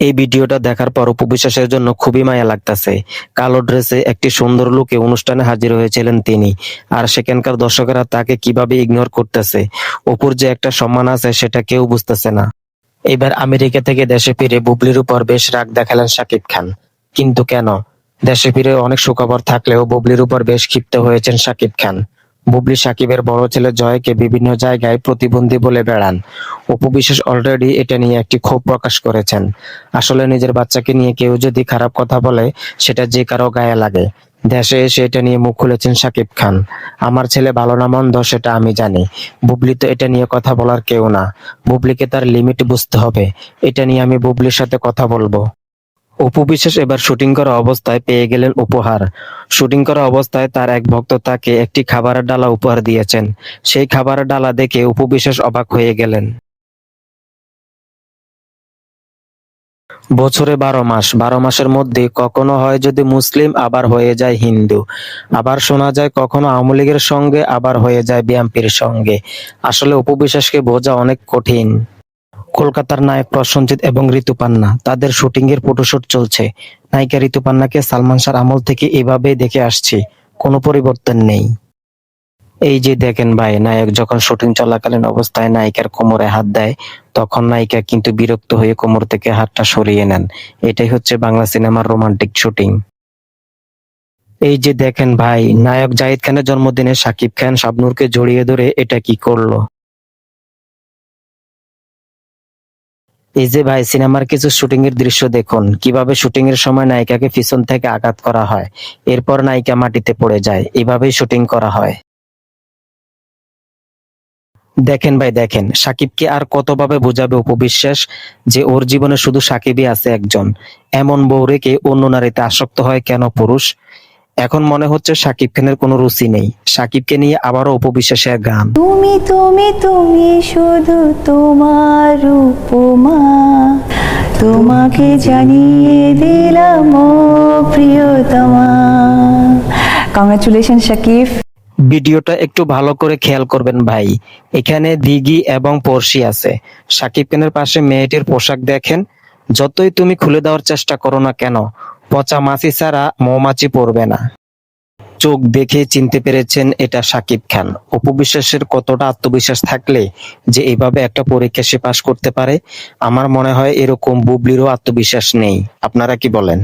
এই ভিডিওটা দেখার পর উপবিশ্বাসের জন্য খুবই মায়া লাগতাছে। কালো ড্রেসে একটি সুন্দর লুকে অনুষ্ঠানে হাজির হয়েছিলেন তিনি। আর সেখানকার দর্শকেরা তাকে কীভাবে ইগনোর করতেছে? অপুর যে একটা সম্মান আছে সেটা কেউ বুঝতেছে না। এবার আমেরিকা থেকে দেশে ফিরে বুবলির উপর বেশ রাগ দেখালেন শাকিব খান। কিন্তু কেন? দেশে ফিরে অনেক সুখবর থাকলেও বুবলির উপর বেশ ক্ষিপ্ত হয়েছেন শাকিব খান। বুবলি সাকিবের বড় ছেলে জয়কে বিভিন্ন জায়গায় প্রতিবন্ধী বলে বেড়ান। অপু বিশ্বাস অলরেডি এটা নিয়ে একটি ক্ষোভ প্রকাশ করেছেন। আসলে নিজের বাচ্চাকে নিয়ে কেউ যদি খারাপ কথা বলে, সেটা যে কারও গায়ে লাগে। দেশে এসে এটা নিয়ে মুখ খুলেছেন সাকিব খান। আমার ছেলে ভালো না মন্দ, সেটা আমি জানি। বুবলি তো এটা নিয়ে কথা বলার কেউ না। বুবলিকে তার লিমিট বুঝতে হবে। এটা নিয়ে আমি বুবলির সাথে কথা বলব। অপু বিশ্বাস এবার শুটিং করা অবস্থায় পেয়ে গেলেন উপহার। শুটিং করা অবস্থায় তার এক ভক্ত তাকে একটি খাবারের ডালা উপহার দিয়েছেন। সেই খাবারের ডালা দেখে অপু বিশ্বাস অবাক হয়ে গেলেন। বছরে বারো মাস। বারো মাসের মধ্যে কখনো হয় যদি মুসলিম আবার হয়ে যায় হিন্দু। আবার শোনা যায় কখনো আওয়ামী লীগের সঙ্গে, আবার হয়ে যায় বিএনপির সঙ্গে। আসলে অপু বিশ্বাসকে বোঝা অনেক কঠিন। কলকাতার নায়ক প্রসঞ্জিৎ এবং ঋতুপান্না তাদের শুটিং এর ফটোশুট চলছে। নায়িকা ঋতুপান্নাকে সালমান শাহর আমল থেকে এভাবেই দেখে আসছি, কোনো পরিবর্তন নেই। এই যে দেখেন ভাই, নায়ক যখন শুটিং চলাকালীন অবস্থায় নায়িকার কোমরে হাত দেয়, তখন নায়িকা কিন্তু বিরক্ত হয়ে কোমর থেকে হাতটা সরিয়ে নেন। এটাই হচ্ছে বাংলা সিনেমার রোমান্টিক শুটিং। এই যে দেখেন ভাই, নায়ক জাহিদ খানের জন্মদিনে সাকিব খান শাবনূরকে জড়িয়ে ধরে এটা কি করল? এই যে ভাই, সিনেমার কিছু শুটিং এর দৃশ্য দেখুন। কীভাবে শুটিং এর সময় নায়িকাকে পিছন থেকে আঘাত করা হয়, এরপর নায়িকা মাটিতে পড়ে যায়, এভাবেই শুটিং করা হয়। দেখেন ভাই, দেখেন, সাকিবকে আর কতভাবে বোঝাবে উপবিশ্বাস যে ওর জীবনে শুধু সাকিবই আছে একজন। এমন বউ রেখে অন্য নারীতে আসক্ত হয়, কেন পুরুষ? এখন মনে হচ্ছে সাকিব খানের কোনো রুচি নেই। সাকিবকে নিয়ে আবারও উপবিশ্বাসের গান। তুমি তুমি তুমি শুধু তোমার উপমা। তোমাকে জানিয়ে দিলাম ও প্রিয়তমা। কংগ্রাচুলেশন শাকিব ভিডিওটা একটু ভালো করে খেয়াল করবেন ভাই। এখানে দিঘি এবং পড়শি আছে। সাকিব খানের পাশে মেয়েটির পোশাক দেখেন। যতই তুমি খুলে দেওয়ার চেষ্টা করো না কেন পচা মাছি ছাড়া মৌমাছি পড়বে না। চোখ দেখে চিনতে পেরেছেন এটা সাকিব খান। উপবিশ্বাসের কতটা আত্মবিশ্বাস থাকলে যে এভাবে একটা পরীক্ষা সে পাশ করতে পারে, আমার মনে হয় এরকম বুবলিরও আত্মবিশ্বাস নেই। আপনারা কি বলেন?